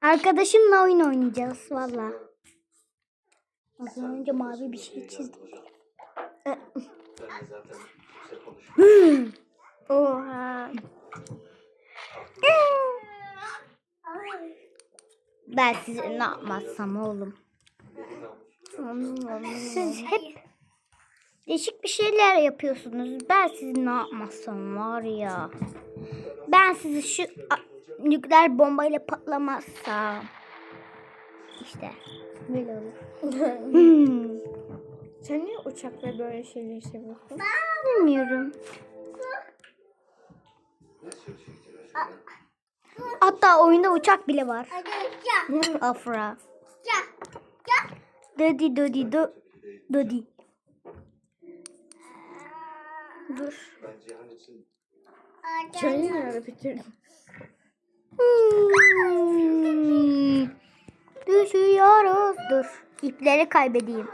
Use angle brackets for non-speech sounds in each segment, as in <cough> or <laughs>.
Arkadaşımla oyun oynayacağız valla. Az önce mavi bir şey çizdim. İşte konuşuyorum. Oha. Ben size ne yapmazsam oğlum. Siz hep değişik bir şeyler yapıyorsunuz. Ben sizi ne yapmazsam var ya. Ben sizi şu nükleer bombayla patlamazsam. İşte böyle olur. Hmm, Sen niye uçak ve böyle şeyleri seviyorsun? bilmiyorum. Ne söyleyecektin aşkım? Hatta oyunda uçak bile var. Afra. Dodi dodi do dodi. Dur. Ben Cihan için Çayı nerede bitirdin? Hmm. Düşüyoruz. Dur. İpleri kaybedeyim.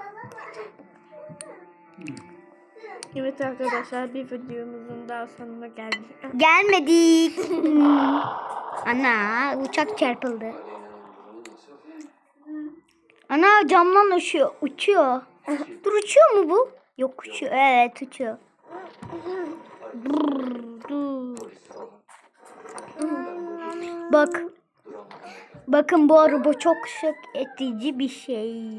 Evet arkadaşlar bir videomuzun daha sonuna geldik. Gelmedik. Ana uçak çarpıldı. Ana camdan uçuyor. Uçuyor. Dur uçuyor mu bu? Yok uçuyor. Evet uçuyor. Brrr, Bak. Bakın bu araba çok şok edici bir şey.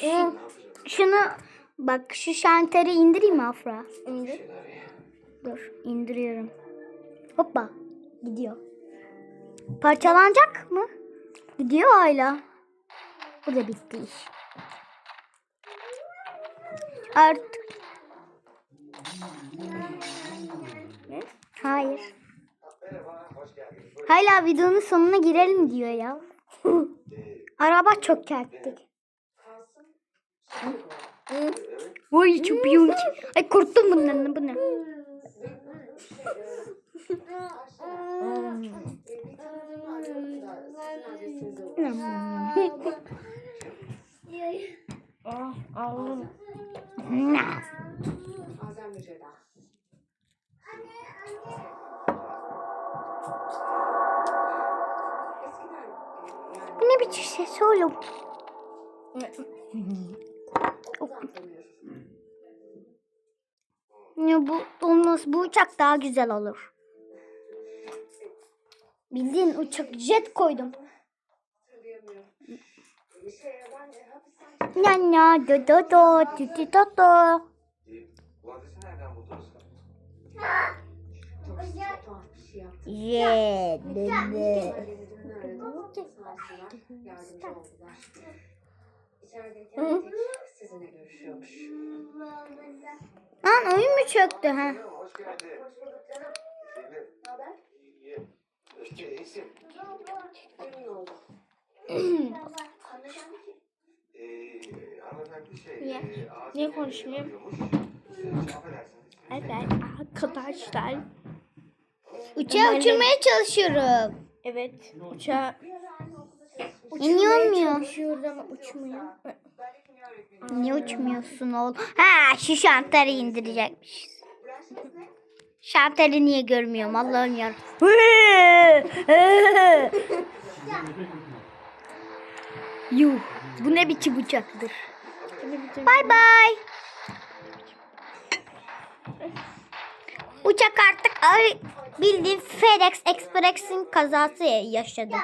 Şu- şunu bak şu şanteri indireyim mi Afra? İndir. Dur indiriyorum. Hoppa gidiyor. Parçalanacak mı? Gidiyor hala. Bu da bitti iş. Artık. Hayır. Hala videonun sonuna girelim diyor ya. <laughs> Araba çok çarptık. Oy çok büyük. Ay korktum bundan. Bu ne? <laughs> Ah aldım. Ne biçim ses oğlum? Ya bu olmaz. Bu uçak daha güzel olur. Bildiğin uçak jet koydum. Nya nya do do do ti do do. Sizinle görüşüyormuş. Lan oyun mu çöktü ha? Niye? konuşmuyorum? Evet arkadaşlar. Uçağı uçurmaya çalışıyorum. Evet uçağa Niye olmuyor? ama uçmuyor. Niye uçmuyorsun oğlum? Ha şu şantları indirecekmişiz. Şantları niye görmüyorum Allah'ım ya. <laughs> Yuh bu ne biçim uçaktır. Bay bay. Uçak artık ay, bildiğin FedEx Express'in kazası yaşadı.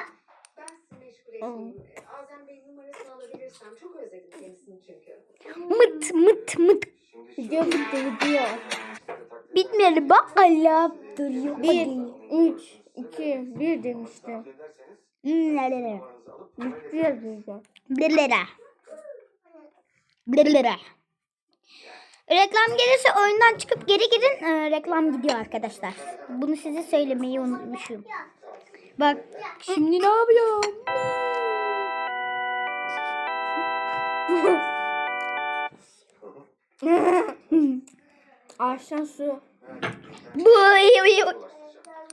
Ben sizi meşgul etmeyeyim. Azem Bey'in numarasını alabilirsem çok özledim kendisini çünkü. Mıt mıt mıt. Video bitti video. Bitmedi bak Allah duruyor. Bir, üç, iki, bir numaranızı alıp Bitti yazıyor. 1 lira. 1 lira. Reklam gelirse oyundan çıkıp geri gidin. Ee, reklam gidiyor arkadaşlar. Bunu size söylemeyi unutmuşum. Bak şimdi ne yapıyorum? Ağaçtan su. Bu iyi iyi.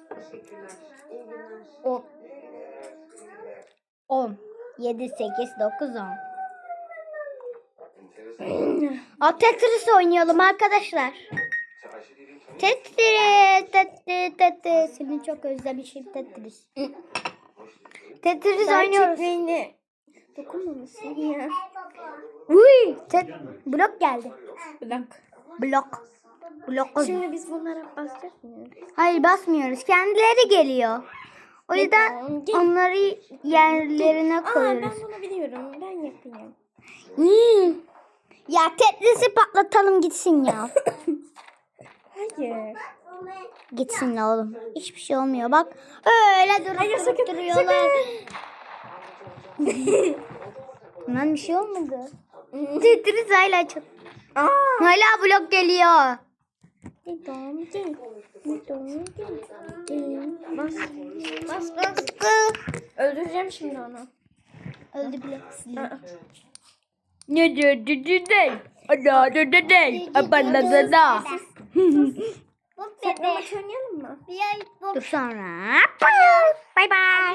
Teşekkürler. İyi günler. O. 10, 7, 8, 9, 10. enteresan. Aa, Tetris oynayalım arkadaşlar. Tetris, Tetris, Tetris. Seni çok özlemişim Tetris. Tetris oynuyoruz. Çiftliğine dokunmamışsın ya. Uy, tet blok geldi. Bırak. Blok. Blok. Şimdi biz bunlara basacak mıyız? Hayır basmıyoruz. Kendileri geliyor. O yüzden gel. onları yerlerine Aa koyuyoruz. ben bunu biliyorum. Ben yapayım. Hmm. Ya Tetris'i patlatalım gitsin ya. Hayır. gitsin la oğlum. Hiçbir şey olmuyor bak. Öyle durup Hayır, durup sakın, duruyorlar. Lan bir şey olmadı. <laughs> Tetris hala çok. Aa. Hala blok geliyor. Bas. Bas bas. Öldüreceğim şimdi onu. Öldü bile. Ne dedi dedi? Ada dedi dedi. Abana da da. Saklambaç <laughs> oynayalım mı? Dur sonra. Bye bye.